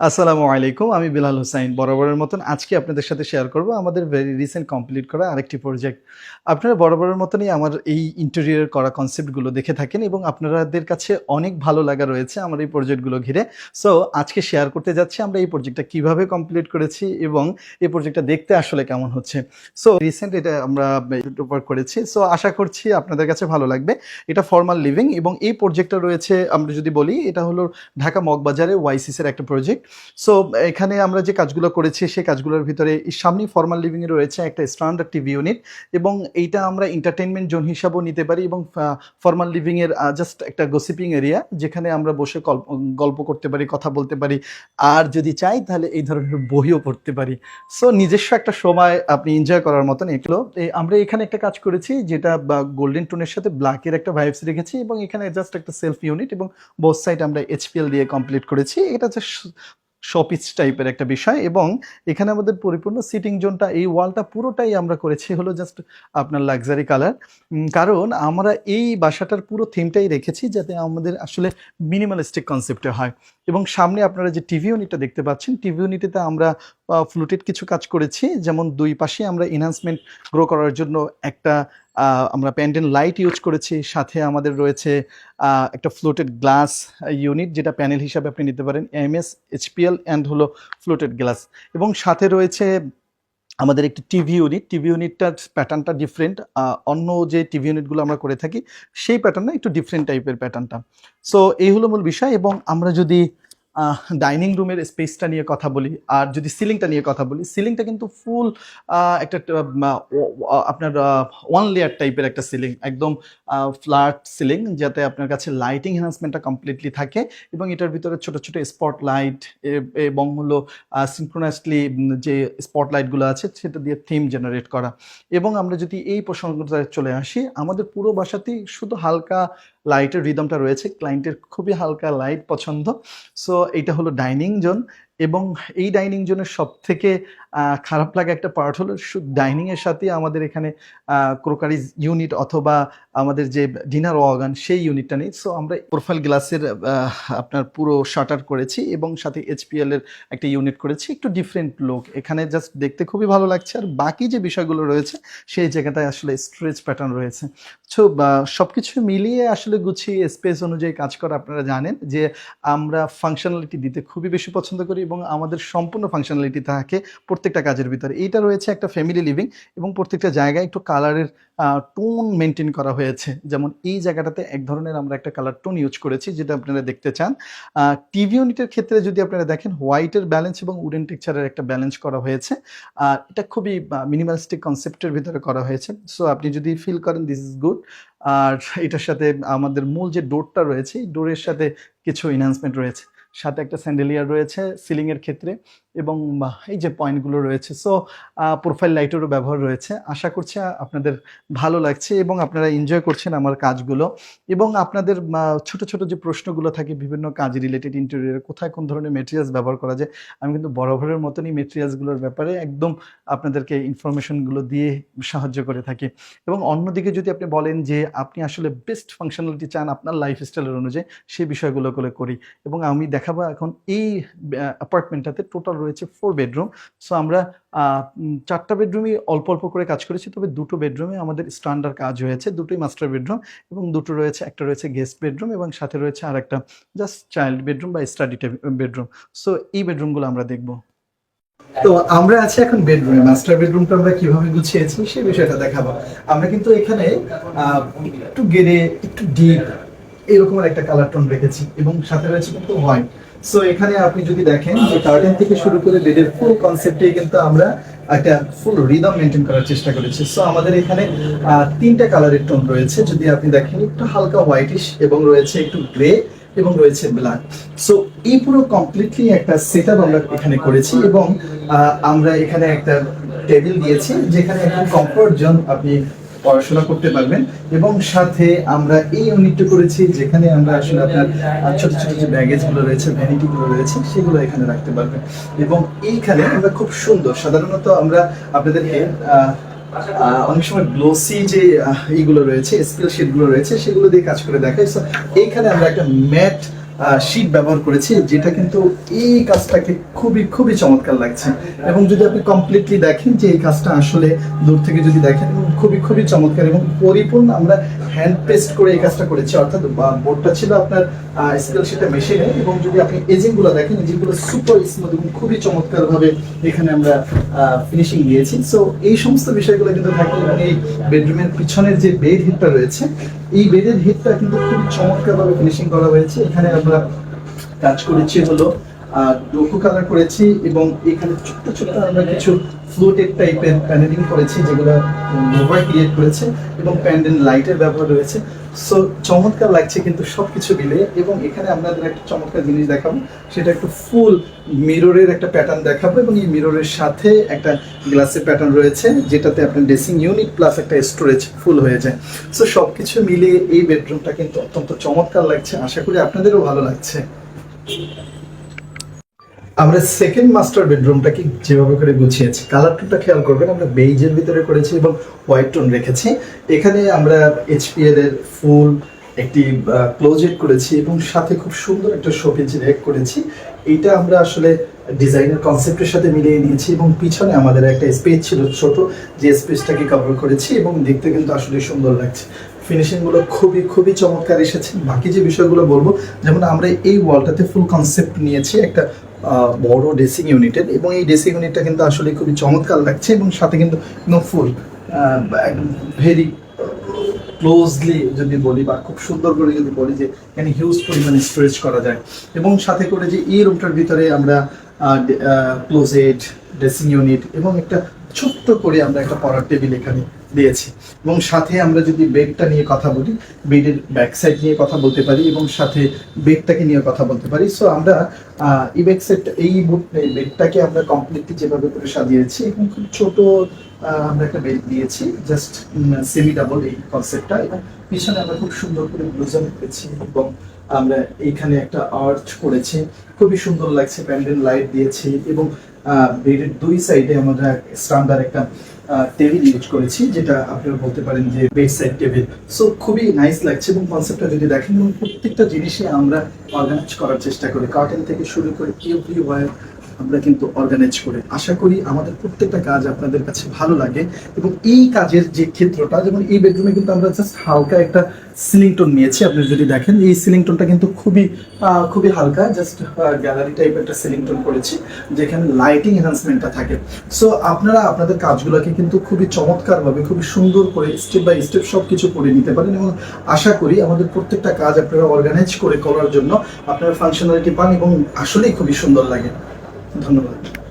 আসসালামু আলাইকুম, আমি বিলাল হুসাইন বরাবরের মতন আজকে আপনাদের সাথে শেয়ার করব আমাদের ভেরি রিসেন্ট কমপ্লিট করা আরেকটি প্রজেক্ট আপনারা বরাবরের মতনই আমার এই ইন্টেরিয়র করা কনসেপ্টগুলো দেখে থাকেন এবং আপনাদের কাছে অনেক ভালো লাগা রয়েছে আমার এই প্রজেক্টগুলো ঘিরে। সো আজকে শেয়ার করতে যাচ্ছি আমরা এই প্রজেক্টটা কীভাবে কমপ্লিট করেছি এবং এই প্রজেক্টটা দেখতে আসলে কেমন হচ্ছে। সো রিসেন্ট এটা আমরা উপর করেছি। সো আশা করছি আপনাদের কাছে ভালো লাগবে। এটা ফর্মাল লিভিং এবং এই প্রজেক্টটা রয়েছে, আমরা যদি বলি, এটা হলো ঢাকা মগবাজারে ওয়াইসিসের একটা প্রজেক্ট সো এখানে আমরা যে কাজগুলো করেছি, সেই কাজগুলোর ভিতরে এই সামনেই ফর্মাল লিভিংয়ে রয়েছে একটা স্ট্যান্ডার্ড টিভি ইউনিট এবং এইটা আমরা এন্টারটেনমেন্ট জোন হিসাবেও নিতে পারি এবং ফর্মাল লিভিংয়ের জাস্ট একটা গসিপিং এরিয়া যেখানে আমরা বসে গল্প- করতে পারি, কথা বলতে পারি। আর যদি চাই তাহলে এই ধরনের বইও পড়তে পারি। সো নিজস্ব একটা সময় আপনি এনজয় করার মতন এগুলো। আমরা এখানে একটা কাজ করেছি যেটা গোল্ডেন টোনের সাথে ব্ল্যাকের একটা ভাইবস রেখেছি এবং এখানে জাস্ট একটা সেলফ ইউনিট এবং বোথ সাইড আমরা এইচপিএল দিয়ে কমপ্লিট করেছি। এটা শপিস টাইপের একটা বিষয় এবং এখানে আমাদের পরিপূর্ণ সিটিং জোনটা এই ওয়ালটা পুরোটাই আমরা করেছি হলো জাস্ট আপনার লাক্সারি কালার কারণ আমরা এই বাসাটার পুরো থিমটাই রেখেছি যাতে আমাদের আসলে মিনিমালিস্টিক কনসেপ্টে হয়। এবং সামনে আপনারা যে টিভি ইউনিটটা দেখতে পাচ্ছেন টিভি ইউনিটিতে আমরা ফ্লুটেড কিছু কাজ করেছি। যেমন দুই পাশে আমরা এনহান্সমেন্ট গ্রো করার জন্য একটা আমরা প্যান্ডেল লাইট ইউজ করেছি। সাথে আমাদের রয়েছে একটা ফ্লোটেড গ্লাস ইউনিট যেটা প্যানেল হিসাবে আপনি নিতে পারেন এম এস এইচপিএল অ্যান্ড হলো ফ্লোটেড গ্লাস এবং সাথে রয়েছে আমাদের একটি টিভি ইউনিট টিভি ইউনিটটার প্যাটার্নটা ডিফারেন্ট অন্য যে টিভি ইউনিটগুলো আমরা করে থাকি, সেই প্যাটার্নটা একটু ডিফারেন্ট টাইপের প্যাটার্নটা সো এই হলো মূল বিষয় এবং আমরা যদি ডাইনিং রুমের স্পেসটা নিয়ে কথা বলি, আর যদি সিলিংটা নিয়ে কথা বলি সিলিংটা কিন্তু ফুল একটা আপনার ওয়ান লেয়ার টাইপের একটা সিলিং একদম ফ্ল্যাট সিলিং যাতে আপনার কাছে লাইটিং এনহান্সমেন্টটা কমপ্লিটলি থাকে এবং এটার ভিতরে ছোট ছোট স্পট লাইট এবং হলো সিনক্রোনাসলি যে স্পট লাইটগুলো আছে, সেটা দিয়ে থিম জেনারেট করা। এবং আমরা যদি এই প্রসঙ্গটায় চলে আসি, আমাদের পুরো বাসাতেই শুধু হালকা লাইটের রিদমটা রয়েছে ক্লায়েন্টের খুবই হালকা লাইট পছন্দ। সো এটা হলো ডাইনিং জোন এবং এই ডাইনিং জোনের সব থেকে খারাপ লাগা একটা পার্ট হলো ডাইনিং এর সাথে আমাদের এখানে ক্রোকারিজ ইউনিট অথবা আমাদের যে ডিনার ওয়াগান সেই ইউনিটটা নেই। সো আমরা প্রোফাইল গ্লাসের আপনার পুরো শাটার করেছি এবং সাথে এইচপিএল এর একটা ইউনিট করেছি। একটু ডিফারেন্ট লুক এখানে জাস্ট দেখতে খুবই ভালো লাগছে। আর বাকি যে বিষয়গুলো রয়েছে, সেই জায়গাটায় আসলে স্ট্রেচ প্যাটার্ন রয়েছে। সো সব কিছু মিলিয়ে আসলে গুছিয়ে স্পেস অনুযায়ী কাজ করা আপনারা জানেন যে আমরা ফাংশনালিটি দিতে খুবই বেশি পছন্দ করি এবং আমাদের সম্পূর্ণ ফাংশনালিটি থাকে প্রত্যেকটা কাজের ভিতরে। এইটা রয়েছে একটা ফ্যামিলি লিভিং এবং প্রত্যেকটা জায়গায় একটু কালারের টোন মেনটেন করা হয়েছে। যেমন এই জায়গাটাতে এক ধরনের আমরা একটা কালার টোন ইউজ করেছি যেটা আপনারা দেখতে চান। টিভি ইউনিটের ক্ষেত্রে যদি আপনারা দেখেন হোয়াইটের ব্যালেন্স এবং উডেন টেক্সচারের একটা ব্যালেন্স করা হয়েছে। আর এটা খুবই মিনিমালিস্টিক কনসেপ্টের ভিতরে করা হয়েছে। সো আপনি যদি ফিল করেন দিস ইজ গুড আর এটার সাথে আমাদের মূল যে ডোরটা রয়েছে, এই ডোরের সাথে কিছু এনহান্সমেন্ট রয়েছে। সাথে একটা স্যান্ডেলিয়ার রয়েছে সিলিংয়ের ক্ষেত্রে এবং এই যে পয়েন্টগুলো রয়েছে। সো প্রোফাইল লাইটেরও ব্যবহার রয়েছে। আশা করছি আপনাদের ভালো লাগছে এবং আপনারা এনজয় করছেন আমার কাজগুলো এবং আপনাদের ছোট ছোট যে প্রশ্নগুলো থাকে বিভিন্ন কাজ রিলেটেড ইন্টেরিয়র কোথায় কোন ধরনের মেটেরিয়ালস ব্যবহার করা যায়, আমি কিন্তু বরাবরের মতনই মেটেরিয়ালসগুলোর ব্যাপারে একদম আপনাদেরকে ইনফরমেশনগুলো দিয়ে সাহায্য করে থাকি। এবং অন্যদিকে যদি আপনি বলেন যে আপনি আসলে বেস্ট ফাংশনালিটি চান আপনার লাইফস্টাইলের অনুযায়ী সেই বিষয়গুলো করে করি এবং আমি দেখাবো এখন এই অ্যাপার্টমেন্টটাতে টোটাল রয়েছে ফোর বেডরুম সো আমরা চারটা বেডরুমই অল্প অল্প করে কাজ করেছি, তবে দুটো বেডরুমে আমাদের স্ট্যান্ডার্ড কাজ হয়েছে। দুটোই মাস্টার বেডরুম এবং দুটো রয়েছে, একটা রয়েছে গেস্ট বেডরুম এবং সাথে রয়েছে আর একটা জাস্ট চাইল্ড বেডরুম বা স্টাডি বেডরুম সো এই বেডরুমগুলো আমরা দেখব। তো আমরা আছি এখন বেডরুমে মাস্টার বেডরুমটা আমরা কীভাবে গুছিয়েছি সেই বিষয়টা দেখাবো। আমরা কিন্তু এখানে একটু গেড়ে একটু ডিপ এরকম একটা কালার টোন রেখেছি এবং সাথে রয়েছে কিন্তু হোয়াইট সো এখানে আপনি যদি দেখেন যে কার্টেন থেকে শুরু করে বেডের ফুল কনসেপ্টে কিন্তু আমরা একটা ফুল রিদম মেনটেন করার চেষ্টা করেছি। সো আমাদের এখানে তিনটা কালারের টোন রয়েছে। যদি আপনি দেখেন, একটু হালকা হোয়াইটিশ এবং রয়েছে একটু গ্রে এবং রয়েছে ব্ল্যাক সো এই পুরো কমপ্লিটলি একটা সেট আমরা এখানে করেছি এবং আমরা এখানে একটা টেবিল দিয়েছি যেখানে একটু কমফোর্ট জোন আপনি পড়াশোনা করতে পারবেন। এবং সাথে আমরা এই ইউনিটটা করেছি যেখানে আমরা আসলে আপনার ছোট ছোট যে ব্যাগেজগুলো রয়েছে ভ্যানিটি গুলো রয়েছে, সেগুলো এখানে রাখতে পারবেন। এবং এইখানে আমরা খুব সুন্দর, সাধারণত আমরা আপনাদেরকে অনেক সময় গ্লোসি যে এইগুলো রয়েছে স্কিল শিটগুলো রয়েছে, সেগুলো দিয়ে কাজ করে দেখাই। এইখানে আমরা একটা ম্যাট শীট ব্যবহার করেছি, যেটা কিন্তু এই কাজটাকে খুবই খুবই চমৎকার লাগছে। এবং যদি আপনি কমপ্লিটলি দেখেন যে এই কাজটা আসলে দূর থেকে যদি দেখেন খুবই খুবই চমৎকার এবং পরিপূর্ণ আমরা হ্যান্ড পেস্ট করে এই কাজটা করেছি, অর্থাৎ বোর্ডটা ছিল আপনার স্কেল সেটা মেশিনে এবং যদি আপনি এজিংগুলো দেখেন এজিংগুলো সুপার স্মুথ এবং খুবই চমৎকারভাবে এখানে আমরা ফিনিশিং দিয়েছি। সো এই সমস্ত বিষয়গুলো কিন্তু থাকে এবং এই বেডরুমের পিছনের যে বেড হিটটা রয়েছে এই বেদের হেডটা কিন্তু খুবই চমৎকারভাবে ফিনিশিং করা হয়েছে। এখানে আমরা কাজ করেছি হলো ডোকু কালার করেছি এবং এখানে ছোট্ট ছোট্ট আমরা কিছু ফ্লোটেড টাইপের প্যানেলিং করেছি যেগুলো মোবাইল ক্রিয়েট করেছে এবং প্যান্ডেল লাইটের ব্যবহার রয়েছে। সো চমৎকার লাগছে কিন্তু সব কিছু মিলে এবং এখানে আপনাদের একটা চমৎকার জিনিস দেখাবো। সেটা একটু ফুল মিররের একটা প্যাটার্ন দেখাবো এবং এই মিররের সাথে একটা গ্লাসের প্যাটার্ন রয়েছে, যেটাতে আপনার ড্রেসিং ইউনিট প্লাস একটা স্টোরেজ ফুল হয়ে যায়। সো সব কিছু মিলিয়ে এই বেডরুমটা কিন্তু অত্যন্ত চমৎকার লাগছে। আশা করি আপনাদেরও ভালো লাগছে। আমরা সেকেন্ড মাস্টার বেডরুমটাকে যেভাবে করে গুছিয়েছি কালার টোনটা খেয়াল করবেন, আমরা বেইজের ভিতরে করেছি এবং হোয়াইট টোন রেখেছি। এখানে আমরা এইচপিএল এর ফুল, একটি ক্লোজেট করেছি এবং সাথে খুব সুন্দর একটা শোপিজ রেক করেছি। এইটা আমরা আসলে ডিজাইনের কনসেপ্টের সাথে মিলিয়ে নিয়েছি এবং পিছনে আমাদের একটা স্পেস ছিল ছোট, যে স্পেসটাকে কভার করেছি এবং দেখতে কিন্তু আসলে সুন্দর লাগছে। ফিনিশিংগুলো খুবই খুবই চমৎকার এসেছে। বাকি যে বিষয়গুলো বলব, যেমন আমরা এই ওয়ালটাতে ফুল কনসেপ্ট নিয়েছি, একটা বড় ড্রেসিং ইউনিটের এবং এই ড্রেসিং ইউনিটটা কিন্তু আসলে খুবই চমৎকার লাগছে এবং সাথে কিন্তু ফুল ভেরি ক্লোজলি যদি বলি বা খুব সুন্দর করে যদি বলি যে এখানে হিউজ পরিমাণে স্টোরেজ করা যায়। এবং সাথে করে যে এই রুমটার ভিতরে আমরা ক্লোজেট ড্রেসিং ইউনিট এবং একটা ছোট্ট করে আমরা একটা পড়ার টেবিল এখানে দিয়েছি। এবং সাথে আমরা যদি বেডটা নিয়ে কথা বলি বেডের ব্যাক সাইড নিয়ে কথা বলতে পারি এবং সাথে বেডটাকে নিয়ে কথা বলতে পারি। সো আমরা এই ব্যাক সাইড এই বেডটাকে আমরা কমপ্লিটলি যেভাবে করে সাজিয়েছি এবং খুব ছোট আমরা একটা বেড দিয়েছি। জাস্ট সেমি ডাবল এই কনসেপ্টটা এবং পিছনে আমরা খুব সুন্দর করে ব্লুজন করেছি এবং আমরা এইখানে একটা আর্চ করেছি। খুবই সুন্দর লাগছে প্যান্ডেল লাইট দিয়েছি এবং বেডের দুই সাইডে আমরা স্ট্যান্ডার্ড একটা টেবিল ইউজ করেছি, যেটা আপনারা বলতে পারেন যে বেড সাইড টেবিল সো খুবই নাইস লাগছে এবং কনসেপ্টটা যদি দেখেন প্রত্যেকটা জিনিসই আমরা অর্গানাইজ করার চেষ্টা করি। কার্টেন থেকে শুরু করে এভরি আমরা কিন্তু অর্গানাইজ করে। আশা করি আমাদের প্রত্যেকটা কাজ আপনাদের কাছে ভালো লাগে এবং এই কাজের যে ক্ষেত্রটা, যেমন এই বেডরুমে কিন্তু আমরা জাস্ট হালকা একটা সিলিং টোন নিয়েছি। আপনি যদি দেখেন, এই সিলিং টোনটা কিন্তু খুবই খুবই হালকা জাস্ট গ্যালারি টাইপ একটা সিলিং টোন করেছি, যেখানে লাইটিং এনহান্সমেন্টটা থাকে। সো আপনারা আপনাদের কাজগুলোকে কিন্তু খুবই চমৎকারভাবে, খুবই সুন্দর করে স্টেপ বাই স্টেপ সব কিছু করে নিতে পারেন এবং আশা করি আমাদের প্রত্যেকটা কাজ আপনারা অর্গানাইজ করে করার জন্য আপনারা ফাংশনালিটি পান এবং আসলেই খুবই সুন্দর লাগে। ধন্যবাদ।